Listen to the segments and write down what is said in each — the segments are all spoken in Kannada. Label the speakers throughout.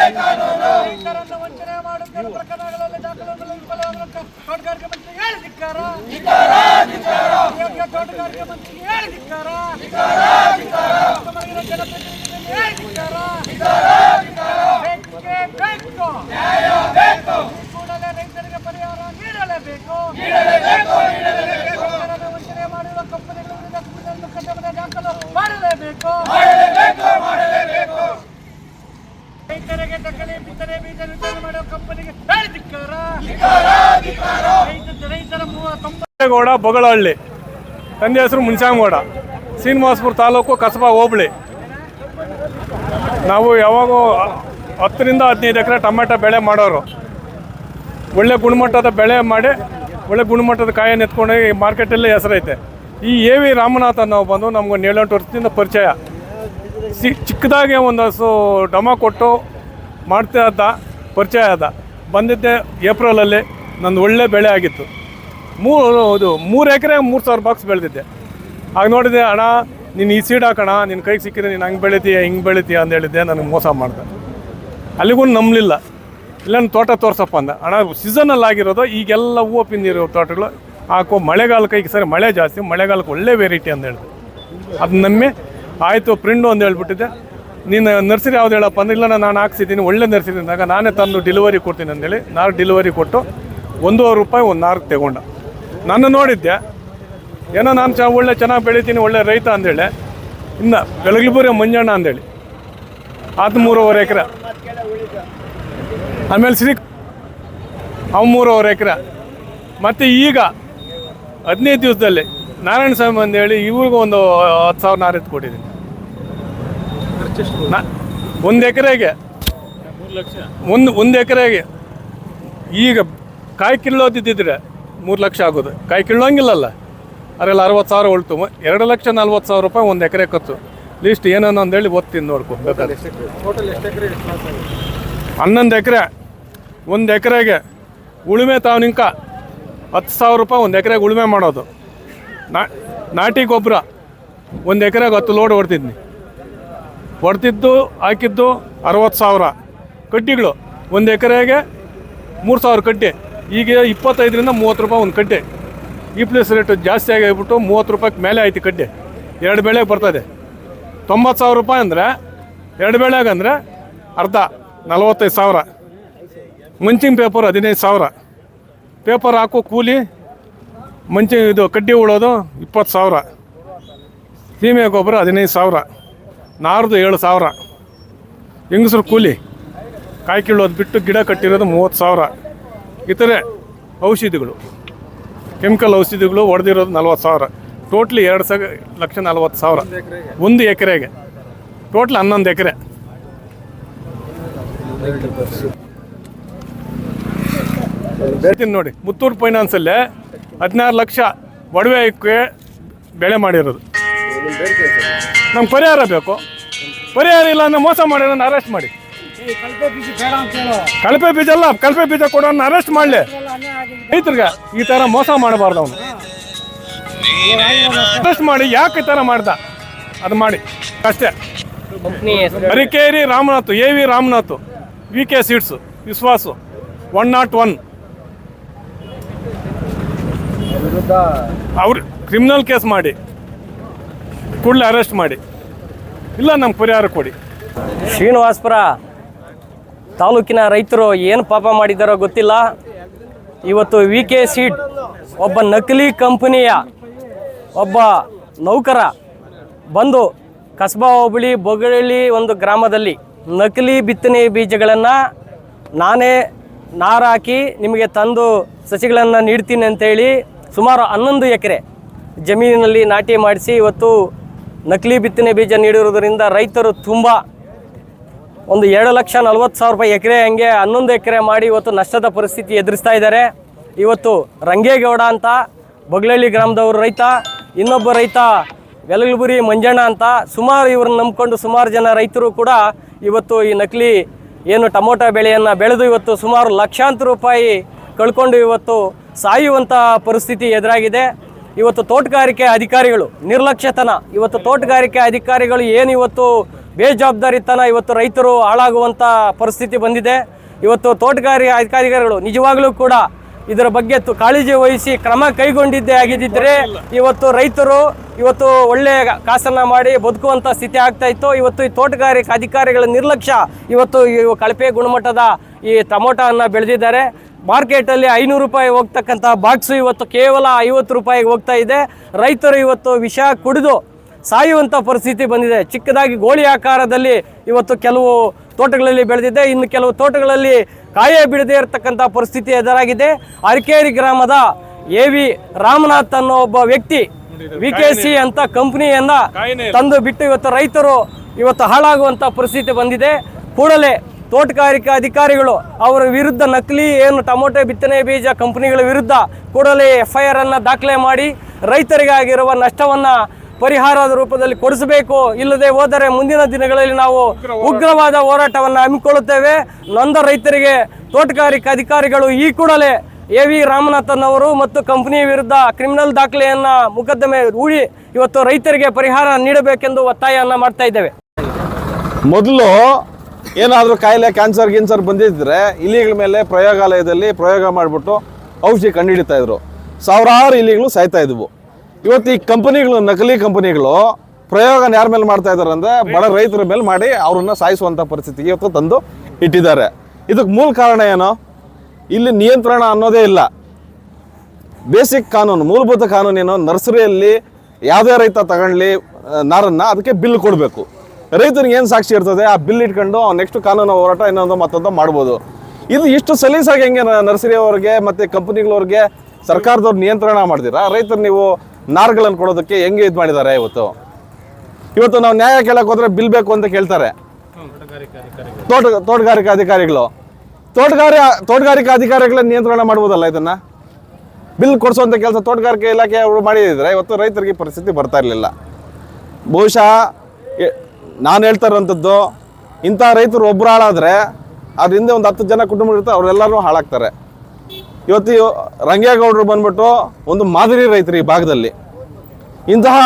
Speaker 1: ರೈತರನ್ನು ವಂಚನೆ ಮಾಡುತ್ತಿರುವ ಪ್ರಕರಣಗಳಲ್ಲಿ ವಿಫಲವಾದ ತೋಟಗಾರಿಕೆ ಮಂತ್ರಿ ಹೇಳಿದಿಕ್ಕಾರ ತೋಟಗಾರಿಕೆ ಮಂತ್ರಿಗೆ ಹೇಳಿದಿಕ್ಕಾರ ಕೂಡಲೇ ರೈತರಿಗೆ ಪರಿಹಾರ ನೀಡಲೇಬೇಕು. ವಂಚನೆ ಮಾಡಿರುವ ಕಂಪನಿಗಳು ಮೊಕದ್ದಮೆ ದಾಖಲು ಮಾಡಲೇಬೇಕು
Speaker 2: ಮಾಡಲೇಬೇಕು
Speaker 1: ನಕಲಿ ಬಿತ್ತನೆ ಬೀಜ ವಿತರಣೆ ಮಾಡೋ ಕಂಪನಿಗೆ
Speaker 3: ಬೊಗಳಹಳ್ಳಿ. ತಂದೆ ಹೆಸರು ಮುನ್ಸಾಮಗೌಡ ಶ್ರೀನಿವಾಸಪುರ ತಾಲೂಕು ಕಸಬಾ ಹೋಬಳಿ. ನಾವು ಯಾವಾಗೂ ಹತ್ತರಿಂದ ಹದಿನೈದು ಎಕರೆ ಟೊಮೆಟೊ ಬೆಳೆ ಮಾಡೋರು. ಒಳ್ಳೆ ಗುಣಮಟ್ಟದ ಬೆಳೆ ಮಾಡಿ, ಒಳ್ಳೆ ಗುಣಮಟ್ಟದ ಕಾಯನ್ನು ಎತ್ಕೊಂಡು ಈ ಮಾರ್ಕೆಟಲ್ಲಿ ಹೆಸರೈತೆ. ಈ ಎ ವಿ ರಾಮನಾಥ್ ನಾವು ಬಂದು ನಮ್ಗೊಂದು ಏಳೆಂಟು ವರ್ಷದಿಂದ ಪರಿಚಯ. ಸಿ ಚಿಕ್ಕದಾಗೆ ಒಂದು ಹಸು ಡಮ ಕೊಟ್ಟು ಮಾಡ್ತಾ ಅಂತ ಪರಿಚಯ ಆದ. ಬಂದಿದ್ದೆ ಏಪ್ರಿಲಲ್ಲಿ ನಂದು ಒಳ್ಳೆ ಬೆಳೆ ಆಗಿತ್ತು. ಮೂರು ಇದು ಮೂರು ಎಕರೆ, ಮೂರು ಸಾವಿರ ಬಾಕ್ಸ್ ಬೆಳೆದಿದ್ದೆ. ಆಗ ನೋಡಿದೆ, ಅಣ್ಣ, ನೀನು ಈ ಸೀಡ್ ಹಾಕೋಣ ನಿನ್ನ ಕೈಗೆ ಸಿಕ್ಕಿದ್ರೆ ನೀನು ಹಂಗೆ ಬೆಳಿತೀಯ, ಹಿಂಗೆ ಬೆಳಿತೀಯ ಅಂತ ಹೇಳಿದ್ದೆ, ನನಗೆ ಮೋಸ ಮಾಡಿದೆ. ಅಲ್ಲಿಗೂ ನಂಬಲಿಲ್ಲ. ಇಲ್ಲ ತೋಟ ತೋರ್ಸಪ್ಪ ಅಂದ. ಅಣ್ಣ ಸೀಸನಲ್ಲಿ ಆಗಿರೋದು, ಈಗೆಲ್ಲ ಹೂವು ಪಿಂದಿರೋ ತೋಟಗಳು ಹಾಕೋ, ಮಳೆಗಾಲಕ್ಕೆ ಈಗ ಸರಿ, ಮಳೆ ಜಾಸ್ತಿ, ಮಳೆಗಾಲಕ್ಕೆ ಒಳ್ಳೆ ವೆರೈಟಿ ಅಂತ ಹೇಳಿದೆ. ಅದು ನಮ್ಮೆ ಆಯಿತು ಪ್ರಿಂಡು ಅಂತ ಹೇಳ್ಬಿಟ್ಟಿದ್ದೆ. ನೀನು ನರ್ಸರಿ ಯಾವ್ದು ಹೇಳಪ್ಪ ಅಂದ್ರೆ, ಇಲ್ಲ, ನಾನು ಹಾಕ್ಸಿದ್ದೀನಿ, ಒಳ್ಳೆ ನರ್ಸರಿ ಅಂದಾಗ ನಾನೇ ತಂದು ಡೆಲಿವರಿ ಕೊಡ್ತೀನಿ ಅಂತೇಳಿ ನಾನು ಡೆಲಿವರಿ ಕೊಟ್ಟು ಒಂದೂವರೆ ರೂಪಾಯಿ ಒಂದು ನಾಲ್ಕು ತಗೊಂಡ. ನಾನು ನೋಡಿದ್ದೆ, ಏನೋ ನಾನು ಚ ಒಳ್ಳೆ ಚೆನ್ನಾಗಿ ಬೆಳಿತೀನಿ, ಒಳ್ಳೆ ರೈತ ಅಂದೇಳಿ, ಇನ್ನ ಬೆಳಗ್ಲಿಪುರಿ ಮಂಜಣ್ಣ ಅಂದೇಳಿ. ಅದು ಮೂರುವರೆ ಎಕರೆ. ಆಮೇಲೆ ಶ್ರೀ ಅವ ಮೂರುವರೆ ಎಕರೆ. ಮತ್ತು ಈಗ ಹದಿನೈದು ದಿವಸದಲ್ಲಿ ನಾರಾಯಣ ಸ್ವಾಮಿ ಅಂದೇಳಿ, ಇವ್ರಿಗೂ ಒಂದು ಹತ್ತು ಸಾವಿರ ನಾರು ಕೊಟ್ಟಿದ್ದೀನಿ. ನಾ ಒಂದು ಎಕರೆಗೆ. ಒಂದು ಒಂದು ಎಕರೆಗೆ. ಈಗ ಕಾಯಿ ಕಿಲ್ಲೋದಿದ್ದಿದ್ರೆ ಮೂರು ಲಕ್ಷ ಆಗೋದು. ಕಾಯಿ ಕಿಳ್ಳೋಂಗಿಲ್ಲಲ್ಲ. ಅದರಲ್ಲಿ ಅರವತ್ತು ಸಾವಿರ ಉಳ್ತು. ಎರಡು ಲಕ್ಷ ನಲ್ವತ್ತು ಸಾವಿರ ರೂಪಾಯಿ ಒಂದು ಎಕರೆ ಖರ್ಚು. ಲೀಸ್ಟ್ ಏನೇನು ಅಂದೇಳಿ ಓದ್ತೀನಿ ನೋಡ್ಕೊ ಬೇಕಾದ್ರೆ ಹನ್ನೊಂದು ಎಕರೆ. ಒಂದು ಎಕರೆಗೆ ಉಳುಮೆ ತಾವು ನಿಂಕ ಹತ್ತು ಸಾವಿರ ರೂಪಾಯಿ ಒಂದು ಎಕರೆಗೆ ಉಳುಮೆ ಮಾಡೋದು. ನಾ ನಾಟಿ ಗೊಬ್ಬರ. ಒಂದು ಎಕರೆಗೆ ಹತ್ತು ಲೋಡ್ ಹೊಡ್ತಿದ್ನಿ. ಹೊಡ್ತಿದ್ದು, ಹಾಕಿದ್ದು ಅರವತ್ತು ಸಾವಿರ ಕಡ್ಡಿಗಳು. ಒಂದು ಎಕರೆಗೆ ಮೂರು ಸಾವಿರ ಕಡ್ಡಿ. ಈಗ ಇಪ್ಪತ್ತೈದರಿಂದ ಮೂವತ್ತು ರೂಪಾಯಿ ಒಂದು ಕಡ್ಡಿ. ಈ ಪ್ಲೇಸ್ ರೇಟ್ ಜಾಸ್ತಿ ಆಗಿಬಿಟ್ಟು ಮೂವತ್ತು ರೂಪಾಯಿಗೆ ಮೇಲೆ ಆಯ್ತು ಕಡ್ಡಿ. ಎರಡು ಬೆಳೆಗೆ ಬರ್ತದೆ. ತೊಂಬತ್ತು ಸಾವಿರ ರೂಪಾಯಿ ಅಂದರೆ, ಎರಡು ಬೆಳೆಗೆ ಅಂದರೆ ಅರ್ಧ, ನಲವತ್ತೈದು ಸಾವಿರ. ಮಂಚಿಂಗ್ ಪೇಪರ್ ಹದಿನೈದು ಸಾವಿರ. ಪೇಪರ್ ಹಾಕೋ ಕೂಲಿ ಮಂಚಿ ಇದು ಕಡ್ಡಿ ಉಳೋದು ಇಪ್ಪತ್ತು ಸಾವಿರ. ಸೀಮೆ ಗೊಬ್ಬರ ಹದಿನೈದು ಸಾವಿರ. ನಾರ್ದು ಏಳು ಸಾವಿರ. ಹೆಂಗಸ್ರು ಕೂಲಿ. ಕಾಯಿ ಕೀಳೋದು ಬಿಟ್ಟು ಗಿಡ ಕಟ್ಟಿರೋದು ಮೂವತ್ತು ಸಾವಿರ. ಇತರೆ ಔಷಧಿಗಳು. ಕೆಮಿಕಲ್ ಔಷಧಿಗಳು ಹೊಡೆದಿರೋದು ನಲ್ವತ್ತು ಸಾವಿರ. ಟೋಟ್ಲಿ ಎರಡು ಸಾವಿರ ಲಕ್ಷ ನಲ್ವತ್ತು ಸಾವಿರ. ಒಂದು ಎಕರೆಗೆ. ಟೋಟ್ಲ್ ಹನ್ನೊಂದು ಎಕರೆ. ಹೇಳ್ತೀನಿ ನೋಡಿ, ಮುತ್ತೂರು ಫೈನಾನ್ಸಲ್ಲೇ ಹದಿನಾರು ಲಕ್ಷ ಒಡವೆ ಬೆಳೆ ಮಾಡಿರೋದು. ನಮ್ಗೆ ಪರಿಹಾರ ಬೇಕು. ಪರಿಹಾರ ಇಲ್ಲ ಅಂದ್ರೆ ಮೋಸ ಮಾಡಿ ನನ್ನ ಅರೆಸ್ಟ್ ಮಾಡಿ. ಕಳಪೆ ಬೀಜ ಅಲ್ಲ ಕಳಪೆ ಬೀಜ ಕೊಡೋನ್ನ ಅರೆಸ್ಟ್ ಮಾಡಲಿ. ರೈತರಿಗೆ ಈ ಥರ ಮೋಸ ಮಾಡಬಾರ್ದು ಅವನು. ಅರೆಸ್ಟ್ ಮಾಡಿ ಯಾಕೆ ಈ ಥರ ಮಾಡ್ದ? ಅದು ಮಾಡಿ. ಅಷ್ಟೇ. Harikeri Ramnath A V Ramnath V K seeds Vishwas one not one ಅವ್ರು ಕ್ರಿಮಿನಲ್ ಕೇಸ್ ಮಾಡಿ. ಕೂಡಲೇ ಅರೆಸ್ಟ್ ಮಾಡಿ. ಇಲ್ಲ ನಮ್ಮ ಪರಿಹಾರ ಕೊಡಿ.
Speaker 4: ಶ್ರೀನಿವಾಸ್ಪುರ ತಾಲೂಕಿನ ರೈತರು ಏನು ಪಾಪ ಮಾಡಿದ್ದಾರೋ ಗೊತ್ತಿಲ್ಲ. ಇವತ್ತು ವಿ ಕೆ ಸೀಡ್ ಒಬ್ಬ ನಕಲಿ ಕಂಪನಿಯ ಒಬ್ಬ ನೌಕರ ಬಂದು ಕಸಬಾ ಹೋಬಳಿ ಬೊಗಳಿ ಒಂದು ಗ್ರಾಮದಲ್ಲಿ ನಕಲಿ ಬಿತ್ತನೆ ಬೀಜಗಳನ್ನು ನಾನೇ ನಾರಾಕಿ ನಿಮಗೆ ತಂದು ಸಸಿಗಳನ್ನು ನೀಡ್ತೀನಿ ಅಂತೇಳಿ ಸುಮಾರು ಹನ್ನೊಂದು ಎಕರೆ ಜಮೀನಿನಲ್ಲಿ ನಾಟಿ ಮಾಡಿಸಿ ಇವತ್ತು ನಕಲಿ ಬಿತ್ತನೆ ಬೀಜ ನೀಡಿರುವುದರಿಂದ ರೈತರು ತುಂಬ ಒಂದು ಎರಡು ಲಕ್ಷ ನಲ್ವತ್ತು ಸಾವಿರ ರೂಪಾಯಿ ಎಕರೆ ಹಂಗೆ ಹನ್ನೊಂದು ಎಕರೆ ಮಾಡಿ ಇವತ್ತು ನಷ್ಟದ ಪರಿಸ್ಥಿತಿ ಎದುರಿಸ್ತಾ ಇದ್ದಾರೆ. ಇವತ್ತು ರಂಗೇಗೌಡ ಅಂತ ಬಗ್ಲಹಳ್ಳಿ ಗ್ರಾಮದವರು ರೈತ, ಇನ್ನೊಬ್ಬ ರೈತ ವೆಲಗಲಬುರಿ ಮಂಜಣ್ಣ ಅಂತ, ಸುಮಾರು ಇವ್ರನ್ನ ನಂಬಿಕೊಂಡು ಸುಮಾರು ಜನ ರೈತರು ಕೂಡ ಇವತ್ತು ಈ ನಕಲಿ ಏನು ಟೊಮೊಟೊ ಬೆಳೆಯನ್ನು ಬೆಳೆದು ಇವತ್ತು ಸುಮಾರು ಲಕ್ಷಾಂತರ ರೂಪಾಯಿ ಕಳ್ಕೊಂಡು ಇವತ್ತು ಸಾಯುವಂಥ ಪರಿಸ್ಥಿತಿ ಎದುರಾಗಿದೆ. ಇವತ್ತು ತೋಟಗಾರಿಕೆ ಅಧಿಕಾರಿಗಳು, ನಿರ್ಲಕ್ಷ್ಯತನ. ಇವತ್ತು ತೋಟಗಾರಿಕೆ ಅಧಿಕಾರಿಗಳು ಏನು ಇವತ್ತು ಬೇಜವಾಬ್ದಾರಿತನ ಇವತ್ತು ರೈತರು ಹಾಳಾಗುವಂಥ ಪರಿಸ್ಥಿತಿ ಬಂದಿದೆ. ಇವತ್ತು ತೋಟಗಾರಿಕೆ ಅಧಿಕಾರಿಗಳು ನಿಜವಾಗ್ಲೂ ಕೂಡ ಇದರ ಬಗ್ಗೆ ಕಾಳಜಿ ವಹಿಸಿ ಕ್ರಮ ಕೈಗೊಂಡಿದ್ದೇ ಆಗಿದ್ದರೆ ಇವತ್ತು ರೈತರು ಇವತ್ತು ಒಳ್ಳೆಯ ಕಾಸನ್ನ ಮಾಡಿ ಬದುಕುವಂಥ ಸ್ಥಿತಿ ಆಗ್ತಾ ಇತ್ತು. ಇವತ್ತು ಈ ತೋಟಗಾರಿಕೆ ಅಧಿಕಾರಿಗಳ ನಿರ್ಲಕ್ಷ್ಯ ಇವತ್ತು ಈ ಕಳಪೆ ಗುಣಮಟ್ಟದ ಈ ಟೊಮೊಟೊವನ್ನು ಬೆಳೆದಿದ್ದಾರೆ. ಮಾರ್ಕೆಟಲ್ಲಿ ಐನೂರು ರೂಪಾಯಿ ಹೋಗ್ತಕ್ಕಂಥ ಬಾಕ್ಸು ಇವತ್ತು ಕೇವಲ ಐವತ್ತು ರೂಪಾಯಿಗೆ ಹೋಗ್ತಾ ಇದೆ. ರೈತರು ಇವತ್ತು ವಿಷ ಕುಡಿದು ಸಾಯುವಂಥ ಪರಿಸ್ಥಿತಿ ಬಂದಿದೆ. ಚಿಕ್ಕದಾಗಿ ಗೋಳಿ ಆಕಾರದಲ್ಲಿ ಇವತ್ತು ಕೆಲವು ತೋಟಗಳಲ್ಲಿ ಬೆಳೆದಿದೆ. ಇನ್ನು ಕೆಲವು ತೋಟಗಳಲ್ಲಿ ಕಾಯೇ ಬಿಡದೇ ಇರತಕ್ಕಂಥ ಪರಿಸ್ಥಿತಿ ಎದುರಾಗಿದೆ. ಅರಕೇರಿ ಗ್ರಾಮದ ಎ ವಿ ರಾಮನಾಥ್ ಅನ್ನೋ ಒಬ್ಬ ವ್ಯಕ್ತಿ ವಿ ಕೆ ಸಿ ಅಂತ ಕಂಪ್ನಿಯನ್ನ ತಂದು ಬಿಟ್ಟು ಇವತ್ತು ರೈತರು ಇವತ್ತು ಹಾಳಾಗುವಂಥ ಪರಿಸ್ಥಿತಿ ಬಂದಿದೆ. ಕೂಡಲೇ ತೋಟಗಾರಿಕಾ ಅಧಿಕಾರಿಗಳು ಅವರ ವಿರುದ್ಧ ನಕಲಿ ಏನು ಟೊಮೊಟೊ ಬಿತ್ತನೆ ಬೀಜ ಕಂಪನಿಗಳ ವಿರುದ್ಧ ಕೂಡಲೇ ಎಫ್ ಐ ಆರ್ ಅನ್ನು ದಾಖಲೆ ಮಾಡಿ ರೈತರಿಗಾಗಿರುವ ನಷ್ಟವನ್ನು ಪರಿಹಾರದ ರೂಪದಲ್ಲಿ ಕೊಡಿಸಬೇಕು, ಇಲ್ಲದೆ ಹೋದರೆ ಮುಂದಿನ ದಿನಗಳಲ್ಲಿ ನಾವು ಉಗ್ರವಾದ ಹೋರಾಟವನ್ನು ಹಮ್ಮಿಕೊಳ್ಳುತ್ತೇವೆ. ನೊಂದ ರೈತರಿಗೆ, ತೋಟಗಾರಿಕಾ ಅಧಿಕಾರಿಗಳು ಈ ಕೂಡಲೇ ಎ ವಿ ರಾಮನಾಥನ್ ಅವರು ಮತ್ತು ಕಂಪನಿ ವಿರುದ್ಧ ಕ್ರಿಮಿನಲ್ ದಾಖಲೆಯನ್ನ ಮೊಕದ್ದಮೆ ಹೂಡಿ ಇವತ್ತು ರೈತರಿಗೆ ಪರಿಹಾರ ನೀಡಬೇಕೆಂದು ಒತ್ತಾಯವನ್ನು ಮಾಡ್ತಾ ಇದ್ದೇವೆ.
Speaker 5: ಮೊದಲು ಏನಾದರೂ ಕಾಯಿಲೆ ಕ್ಯಾನ್ಸರ್ ಗಿನ್ಸರ್ ಬಂದಿದ್ದರೆ ಇಲಿಗಳ ಮೇಲೆ ಪ್ರಯೋಗಾಲಯದಲ್ಲಿ ಪ್ರಯೋಗ ಮಾಡಿಬಿಟ್ಟು ಔಷಧಿ ಕಂಡುಹಿಡಿತಾ ಇದ್ರು. ಸಾವಿರಾರು ಇಲಿಗಳು ಸಾಯ್ತಾ ಇದ್ವು. ಇವತ್ತು ಈ ಕಂಪನಿಗಳು, ನಕಲಿ ಕಂಪನಿಗಳು ಪ್ರಯೋಗನ ಯಾರ ಮೇಲೆ ಮಾಡ್ತಾ ಇದ್ದಾರೆ ಅಂದರೆ ಬಡ ರೈತರ ಮೇಲೆ ಮಾಡಿ ಅವ್ರನ್ನ ಸಾಯಿಸುವಂಥ ಪರಿಸ್ಥಿತಿಗೆ ಇವತ್ತು ತಂದು ಇಟ್ಟಿದ್ದಾರೆ. ಇದಕ್ಕೆ ಮೂಲ ಕಾರಣ ಏನು? ಇಲ್ಲಿ ನಿಯಂತ್ರಣ ಅನ್ನೋದೇ ಇಲ್ಲ. ಬೇಸಿಕ್ ಕಾನೂನು, ಮೂಲಭೂತ ಕಾನೂನು ಏನು? ನರ್ಸರಿಯಲ್ಲಿ ಯಾವುದೇ ರೈತ ತಗೊಳ್ಳಿ ನಾರನ್ನು ಅದಕ್ಕೆ ಬಿಲ್ ಕೊಡಬೇಕು. ರೈತನಿಗೆ ಏನು ಸಾಕ್ಷಿ ಇರ್ತದೆ? ಆ ಬಿಲ್ ಇಟ್ಕೊಂಡು ನೆಕ್ಸ್ಟ್ ಕಾನೂನು ಹೋರಾಟ ಇನ್ನೊಂದು ಮತ್ತೊಂದು ಮಾಡ್ಬೋದು. ಇದು ಇಷ್ಟು ಸಲೀಸಾಗಿ ಹೆಂಗೆ ನರ್ಸರಿ ಅವ್ರಿಗೆ ಮತ್ತು ಕಂಪನಿಗಳವ್ರಿಗೆ ಸರ್ಕಾರದವ್ರು ನಿಯಂತ್ರಣ ಮಾಡಿದಿರಾ? ರೈತರು ನೀವು ನಾರ್ಗಳನ್ನು ಕೊಡೋದಕ್ಕೆ ಹೆಂಗೆ ಇದು ಮಾಡಿದ್ದಾರೆ ಇವತ್ತು? ಇವತ್ತು ನಾವು ನ್ಯಾಯ ಕೇಳಕ್ಕೆ ಹೋದ್ರೆ ಬಿಲ್ ಬೇಕು ಅಂತ ಕೇಳ್ತಾರೆ. ತೋಟ, ತೋಟಗಾರಿಕಾ ಅಧಿಕಾರಿಗಳು. ತೋಟಗಾರಿ, ತೋಟಗಾರಿಕಾ ಅಧಿಕಾರಿಗಳ ನಿಯಂತ್ರಣ ಮಾಡ್ಬೋದಲ್ಲ ಇದನ್ನ? ಬಿಲ್ ಕೊಡಿಸುವಂಥ ಕೆಲಸ ತೋಟಗಾರಿಕೆ ಇಲಾಖೆ ಅವರು ಮಾಡಿದ್ರೆ ಇವತ್ತು ರೈತರಿಗೆ ಪರಿಸ್ಥಿತಿ ಬರ್ತಾ ಇರಲಿಲ್ಲ. ಬಹುಶಃ ನಾನು ಹೇಳ್ತಾ ಇರೋಂಥದ್ದು, ಇಂಥ ರೈತರು ಒಬ್ಬರು ಹಾಳಾದರೆ ಅದರಿಂದ ಒಂದು ಹತ್ತು ಜನ ಕುಟುಂಬ ಇರ್ತಾರೆ ಅವರೆಲ್ಲರೂ ಹಾಳಾಗ್ತಾರೆ. ಇವತ್ತು ಇವ್- ರಂಗೇಗೌಡರು ಬಂದ್ಬಿಟ್ಟು ಒಂದು ಮಾದರಿ ರೈತರು ಈ ಭಾಗದಲ್ಲಿ. ಇಂತಹ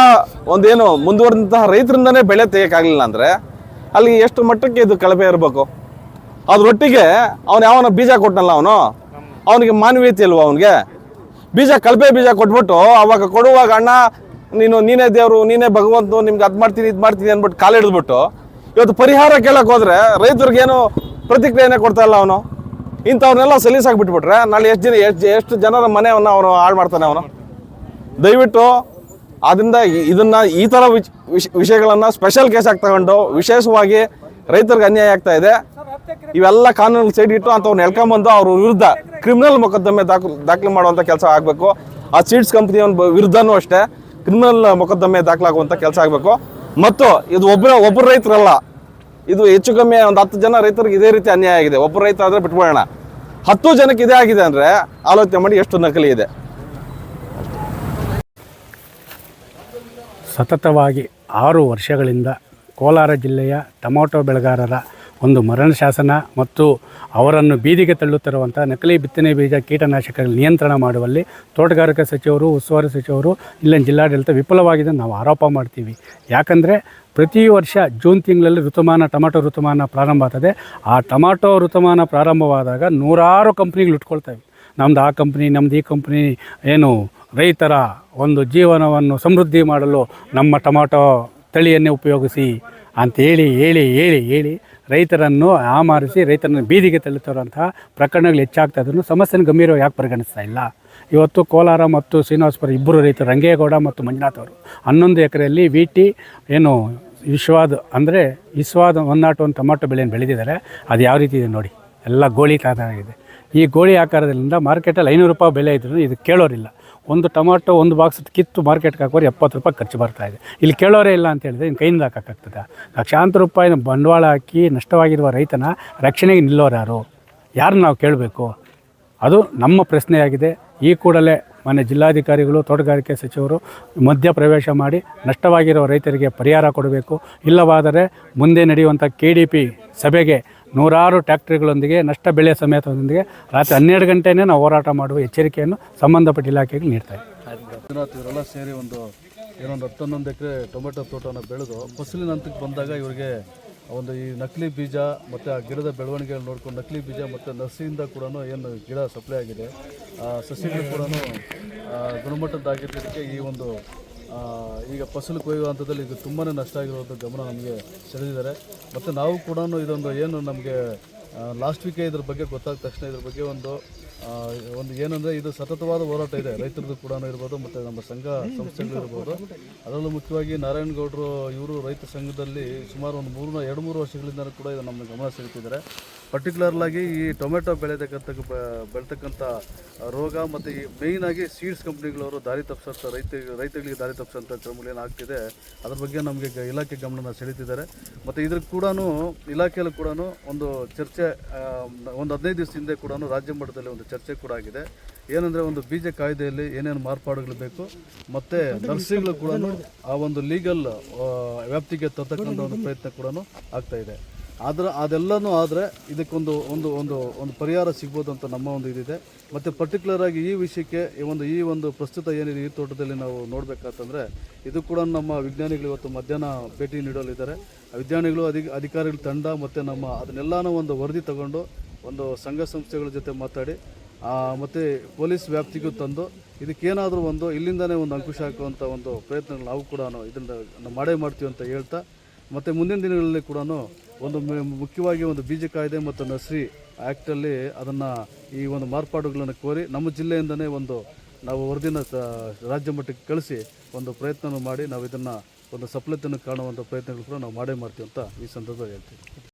Speaker 5: ಒಂದೇನು ಮುಂದುವರೆದಂತಹ ರೈತರಿಂದನೇ ಬೆಳೆ ತೆಗಿಯೋಕ್ಕಾಗಲಿಲ್ಲ ಅಂದರೆ ಅಲ್ಲಿ ಎಷ್ಟು ಮಟ್ಟಕ್ಕೆ ಇದು ಕಳಪೆ ಇರಬೇಕು? ಅದರೊಟ್ಟಿಗೆ ಅವನು ಯಾವನ ಬೀಜ ಕೊಟ್ಟನಲ್ಲ ಅವನು? ಅವನಿಗೆ ಮಾನವೀಯತೆ ಇಲ್ವ ಅವನಿಗೆ? ಬೀಜ ಕಳಪೆ ಬೀಜ ಕೊಟ್ಬಿಟ್ಟು ಅವಾಗ ಕೊಡುವಾಗ ಅಣ್ಣ, ನೀನು, ನೀನೇ ದೇವರು, ನೀನೇ ಭಗವಂತು ನಿಮ್ಗೆ ಅದು ಮಾಡ್ತೀನಿ, ಇದು ಮಾಡ್ತೀನಿ ಅಂದ್ಬಿಟ್ಟು ಕಾಲು ಹಿಡಿದ್ಬಿಟ್ಟು ಇವತ್ತು ಪರಿಹಾರ ಕೇಳಕ್ಕೆ ಹೋದರೆ ರೈತರಿಗೇನು ಪ್ರತಿಕ್ರಿಯೆನೇ ಕೊಡ್ತಾ ಇಲ್ಲ ಅವನು? ಇಂಥವ್ರನ್ನೆಲ್ಲ ಸಲೀಸಾಗಿ ಬಿಟ್ಬಿಟ್ರೆ ನಾಳೆ ಎಷ್ಟು ಜನ ಎಷ್ಟು ಎಷ್ಟು ಜನರ ಮನೆಯನ್ನು ಅವನು ಹಾಳು ಮಾಡ್ತಾನೆ ಅವನು? ದಯವಿಟ್ಟು ಆದ್ದರಿಂದ ಇದನ್ನು ಈ ಥರ ವಿಚ್ ವಿಷ ವಿಷಯಗಳನ್ನು ಸ್ಪೆಷಲ್ ಕೇಸಾಗಿ ತಗೊಂಡು ವಿಶೇಷವಾಗಿ ರೈತರಿಗೆ ಅನ್ಯಾಯ ಆಗ್ತಾ ಇದೆ. ಇವೆಲ್ಲ ಕಾನೂನು ಸೈಡ್ ಇಟ್ಟು ಅಂಥವ್ನ ಎಳ್ಕೊಂಬಂದು ಅವ್ರ ವಿರುದ್ಧ ಕ್ರಿಮಿನಲ್ ಮೊಕದ್ದಮೆ ದಾಖಲು ದಾಖಲೆ ಮಾಡುವಂಥ ಕೆಲಸ ಆಗಬೇಕು. ಆ ಸೀಡ್ಸ್ ಕಂಪ್ನಿಯವನ ವಿರುದ್ಧನೂ ಅಷ್ಟೇ. ಕ್ರಿಮಿನಲ್ ಮೊಕದ್ದಮೆ ದಾಖಲಾಗುವಂಥ ಕೆಲಸ ಆಗಬೇಕು. ಮತ್ತು ಇದು ಒಬ್ಬರ ಒಬ್ಬರು ರೈತರಲ್ಲ. ಇದು ಹೆಚ್ಚು ಕಮ್ಮಿ ಒಂದು ಹತ್ತು ಜನ ರೈತರಿಗೆ ಇದೇ ರೀತಿ ಅನ್ಯಾಯ ಆಗಿದೆ. ಒಬ್ಬ ರೈತ ಆದರೆ ಬಿಟ್ಬಿಡೋಣ. ಹತ್ತು ಜನಕ್ಕೆ ಇದೇ ಆಗಿದೆ ಅಂದರೆ ಆಲೋಚನೆ ಮಾಡಿ ಎಷ್ಟು ನಕಲಿ ಇದೆ.
Speaker 6: ಸತತವಾಗಿ ಆರು ವರ್ಷಗಳಿಂದ ಕೋಲಾರ ಜಿಲ್ಲೆಯ ಟೊಮೊಟೊ ಬೆಳೆಗಾರರ ಒಂದು ಮರಣ ಶಾಸನ ಮತ್ತು ಅವರನ್ನು ಬೀದಿಗೆ ತಳ್ಳುತ್ತಿರುವಂಥ ನಕಲಿ ಬಿತ್ತನೆ ಬೀಜ ಕೀಟನಾಶಕಗಳ ನಿಯಂತ್ರಣ ಮಾಡುವಲ್ಲಿ ತೋಟಗಾರಿಕಾ ಸಚಿವರು, ಉಸ್ತುವಾರಿ ಸಚಿವರು, ಇಲ್ಲಿನ ಜಿಲ್ಲಾಡಳಿತ ವಿಫಲವಾಗಿದೆ ನಾವು ಆರೋಪ ಮಾಡ್ತೀವಿ. ಯಾಕಂದರೆ ಪ್ರತಿ ವರ್ಷ ಜೂನ್ ತಿಂಗಳಲ್ಲಿ ಋತುಮಾನ, ಟೊಮಾಟೊ ಋತುಮಾನ ಪ್ರಾರಂಭ ಆಗ್ತದೆ. ಆ ಟೊಮಾಟೊ ಋತುಮಾನ ಪ್ರಾರಂಭವಾದಾಗ ನೂರಾರು ಕಂಪ್ನಿಗಳು ಇಟ್ಕೊಳ್ತವೆ ನಮ್ದು ಆ ಕಂಪ್ನಿ, ನಮ್ದು ಈ ಕಂಪ್ನಿ, ಏನು ರೈತರ ಒಂದು ಜೀವನವನ್ನು ಸಮೃದ್ಧಿ ಮಾಡಲು ನಮ್ಮ ಟೊಮಾಟೊ ತಳಿಯನ್ನೇ ಉಪಯೋಗಿಸಿ ಅಂತೇಳಿ ಹೇಳಿ ಹೇಳಿ ಹೇಳಿ ರೈತರನ್ನು ಆಮಾರಿಸಿ ರೈತರನ್ನು ಬೀದಿಗೆ ತಳ್ಳುತ್ತಿರುವಂತಹ ಪ್ರಕರಣಗಳು ಹೆಚ್ಚಾಗ್ತಾ ಇದ್ರು ಸಮಸ್ಯೆನ ಗಂಭೀರವಾಗಿ ಯಾಕೆ ಪರಿಗಣಿಸ್ತಾ ಇಲ್ಲ? ಇವತ್ತು ಕೋಲಾರ ಮತ್ತು ಶ್ರೀನಿವಾಸಪುರ ಇಬ್ಬರು ರೈತರು, ರಂಗೇಗೌಡ ಮತ್ತು ಮಂಜುನಾಥ್ ಅವರು. ಹನ್ನೊಂದು ಎಕರೆಯಲ್ಲಿ ವಿ ಟಿ ಏನು, ವಿಶ್ವಾದ ಅಂದರೆ ವಿಶ್ವಾದ ಒನ್ ನಾಟ್ ಒನ್ ಟೊಮಾಟೊ ಬೆಳೆಯನ್ನು ಬೆಳೆದಿದ್ದಾರೆ. ಅದು ಯಾವ ರೀತಿ ಇದೆ ನೋಡಿ. ಎಲ್ಲ ಗೋಳಿ ಇದೆ ಈ ಗೋಳಿ ಆಕಾರದಿಂದ ಮಾರ್ಕೆಟಲ್ಲಿ ಐನೂರು ರೂಪಾಯಿ ಬೆಲೆ ಇದ್ರೂ ಇದು ಕೇಳೋರಿಲ್ಲ. ಒಂದು ಟೊಮಾಟೊ ಒಂದು ಬಾಕ್ಸ್ ಕಿತ್ತು ಮಾರ್ಕೆಟ್ಗೆ ಹಾಕೋರು ಎಪ್ಪತ್ತು ರೂಪಾಯಿ ಖರ್ಚು ಬರ್ತಾ ಇದೆ. ಇಲ್ಲಿ ಕೇಳೋರೇ ಇಲ್ಲ ಅಂತ ಹೇಳಿದ್ರೆ ಇನ್ನು ಕೈಯಿಂದ ಹಾಕಕ್ಕಾಗ್ತದೆ ಲಕ್ಷಾಂತರ ರೂಪಾಯಿನ ಬಂಡವಾಳ ಹಾಕಿ ನಷ್ಟವಾಗಿರುವ ರೈತನ ರಕ್ಷಣೆಗೆ ನಿಲ್ಲೋರು ಯಾರು? ಯಾರು ನಾವು ಕೇಳಬೇಕು? ಅದು ನಮ್ಮ ಪ್ರಶ್ನೆಯಾಗಿದೆ. ಈ ಕೂಡಲೇ ಮಾನ್ಯ ಜಿಲ್ಲಾಧಿಕಾರಿಗಳು, ತೋಟಗಾರಿಕೆ ಸಚಿವರು ಮಧ್ಯ ಪ್ರವೇಶ ಮಾಡಿ ನಷ್ಟವಾಗಿರೋ ರೈತರಿಗೆ ಪರಿಹಾರ ಕೊಡಬೇಕು. ಇಲ್ಲವಾದರೆ ಮುಂದೆ ನಡೆಯುವಂಥ ಕೆ ಡಿ ಪಿ ಸಭೆಗೆ ನೂರಾರು ಟ್ಯಾಕ್ಟ್ರಿಗಳೊಂದಿಗೆ, ನಷ್ಟ ಬೆಳೆ ಸಮೇತದೊಂದಿಗೆ ರಾತ್ರಿ ಹನ್ನೆರಡು ಗಂಟೆನೇ ನಾವು ಹೋರಾಟ ಮಾಡುವ ಎಚ್ಚರಿಕೆಯನ್ನು ಸಂಬಂಧಪಟ್ಟ ಇಲಾಖೆಗೆ ನೀಡ್ತಾ
Speaker 7: ಇವರೆಲ್ಲ ಸೇರಿ ಒಂದು ಏನೊಂದು ಹತ್ತೊಂದೊಂದು ಎಕರೆ ಟೊಮೆಟೊ ತೋಟವನ್ನು ಬೆಳೆದು ಫಸಲಿನ ಹಂತಕ್ಕೆ ಬಂದಾಗ ಇವರಿಗೆ ಒಂದು ಈ ನಕಲಿ ಬೀಜ ಮತ್ತು ಆ ಗಿಡದ ಬೆಳವಣಿಗೆ ನೋಡ್ಕೊಂಡು ನಕಲಿ ಬೀಜ ಮತ್ತು ನರ್ಸಿಯಿಂದ ಕೂಡ ಏನು ಗಿಡ ಸಪ್ಲೈ ಆಗಿದೆ. ಆ, ಸಸಿಗಳು ಕೂಡ ಗುಣಮಟ್ಟದ್ದಾಗಿದ್ದಕ್ಕೆ ಈ ಒಂದು ಈಗ ಫಸಲು ಕೊಯ್ಯುವ ಹಂತದಲ್ಲಿ ಇದು ತುಂಬಾ ನಷ್ಟ ಆಗಿರೋದು ಗಮನ ನಮಗೆ ಸೆಳೆದಿದ್ದಾರೆ. ಮತ್ತು ನಾವು ಕೂಡ ಇದೊಂದು ಏನು ನಮಗೆ ಲಾಸ್ಟ್ ವೀಕೆ ಇದ್ರ ಬಗ್ಗೆ ಗೊತ್ತಾದ ತಕ್ಷಣ ಇದ್ರ ಬಗ್ಗೆ ಒಂದು ಒಂದು ಏನಂದರೆ ಇದು ಸತತವಾದ ಹೋರಾಟ ಇದೆ. ರೈತರದ್ದು ಕೂಡ ಇರ್ಬೋದು, ಮತ್ತು ನಮ್ಮ ಸಂಘ ಸಂಸ್ಥೆಗಳು ಇರ್ಬೋದು. ಅದರಲ್ಲೂ ಮುಖ್ಯವಾಗಿ ನಾರಾಯಣಗೌಡರು ಇವರು ರೈತ ಸಂಘದಲ್ಲಿ ಸುಮಾರು ಒಂದು ಮೂರು ಎರಡು ಮೂರು ವರ್ಷಗಳಿಂದ ಕೂಡ ಇದು ನಮ್ಮ ಗಮನ ಸೆಳೀತಿದ್ದಾರೆ. ಪರ್ಟಿಕ್ಯುಲರ್ಲಾಗಿ ಈ ಟೊಮೆಟೊ ಬೆಳೆತಕ್ಕಂಥ ಬೆಳತಕ್ಕಂಥ ರೋಗ ಮತ್ತು ಈ ಮೇಯ್ನಾಗಿ ಸೀಡ್ಸ್ ಕಂಪ್ನಿಗಳವರು ದಾರಿ ತಪ್ಪಿಸೋಂಥ ರೈತ, ರೈತಗಳಿಗೆ ದಾರಿ ತಪ್ಪಿಸೋಂಥ ಕ್ರಮಗಳು ಆಗ್ತಿದೆ. ಅದ್ರ ಬಗ್ಗೆ ನಮಗೆ ಇಲಾಖೆ ಗಮನನ ಸೆಳೀತಿದ್ದಾರೆ. ಮತ್ತು ಇದ್ರ ಕೂಡ ಇಲಾಖೆಯಲ್ಲೂ ಕೂಡ ಒಂದು ಚರ್ಚೆ ಒಂದು ಹದಿನೈದು ದಿವಸ ಹಿಂದೆ ಕೂಡ ರಾಜ್ಯ ಮಟ್ಟದಲ್ಲಿ ಒಂದು ಚರ್ಚೆ ಕೂಡ ಆಗಿದೆ. ಏನಂದರೆ ಒಂದು ಬೀಜ ಕಾಯ್ದೆಯಲ್ಲಿ ಏನೇನು ಮಾರ್ಪಾಡುಗಳು ಬೇಕು, ಮತ್ತು ನರ್ಸಿಂಗ್ಗಳು ಕೂಡ ಆ ಒಂದು ಲೀಗಲ್ ವ್ಯಾಪ್ತಿಗೆ ತರ್ತಕ್ಕಂಥ ಒಂದು ಪ್ರಯತ್ನ ಕೂಡ ಆಗ್ತಾ ಆದ್ರೆ ಅದೆಲ್ಲನೂ ಆದರೆ ಇದಕ್ಕೊಂದು ಒಂದು ಒಂದು ಒಂದು ಪರಿಹಾರ ಸಿಗ್ಬೋದು ಅಂತ ನಮ್ಮ ಒಂದು ಇದಿದೆ. ಮತ್ತು ಪರ್ಟಿಕ್ಯುಲರ್ ಆಗಿ ಈ ವಿಷಯಕ್ಕೆ ಈ ಒಂದು ಈ ಒಂದು ಪ್ರಸ್ತುತ ಏನಿದೆ ಈ ತೋಟದಲ್ಲಿ ನಾವು ನೋಡಬೇಕಂತಂದರೆ ಇದು ಕೂಡ ನಮ್ಮ ವಿಜ್ಞಾನಿಗಳು ಇವತ್ತು ಮಧ್ಯಾಹ್ನ ಭೇಟಿ ನೀಡಲಿದ್ದಾರೆ. ವಿಜ್ಞಾನಿಗಳು ಅಧಿ, ಅಧಿಕಾರಿಗಳ ತಂಡ ಮತ್ತು ನಮ್ಮ ಅದನ್ನೆಲ್ಲನೂ ಒಂದು ವರದಿ ತಗೊಂಡು ಒಂದು ಸಂಘ ಸಂಸ್ಥೆಗಳ ಜೊತೆ ಮಾತಾಡಿ ಮತ್ತು ಪೊಲೀಸ್ ವ್ಯಾಪ್ತಿಗೂ ತಂದು ಇದಕ್ಕೇನಾದರೂ ಒಂದು ಇಲ್ಲಿಂದನೇ ಒಂದು ಅಂಕುಶ ಹಾಕುವಂಥ ಒಂದು ಪ್ರಯತ್ನಗಳು ನಾವು ಕೂಡ ಇದನ್ನು ಮಾಡೇ ಮಾಡ್ತೀವಿ ಅಂತ ಹೇಳ್ತಾ, ಮತ್ತು ಮುಂದಿನ ದಿನಗಳಲ್ಲಿ ಕೂಡ ಒಂದು ಮುಖ್ಯವಾಗಿ ಒಂದು ಬೀಜ ಕಾಯ್ದೆ ಮತ್ತು ನರ್ಸರಿ ಆ್ಯಕ್ಟಲ್ಲಿ ಅದನ್ನು ಈ ಒಂದು ಮಾರ್ಪಾಡುಗಳನ್ನು ಕೋರಿ ನಮ್ಮ ಜಿಲ್ಲೆಯಿಂದನೇ ಒಂದು ನಾವು ವರದಿನ ರಾಜ್ಯ ಮಟ್ಟಕ್ಕೆ ಕಳಿಸಿ ಒಂದು ಪ್ರಯತ್ನ ಮಾಡಿ ನಾವು ಇದನ್ನು ಒಂದು ಸಫಲತೆಯನ್ನು ಕಾಣುವಂಥ ಪ್ರಯತ್ನಗಳು ಕೂಡ ನಾವು ಮಾಡೇ ಮಾಡ್ತೀವಿ ಅಂತ ಈ ಸಂದರ್ಭದಲ್ಲಿ ಹೇಳ್ತೀವಿ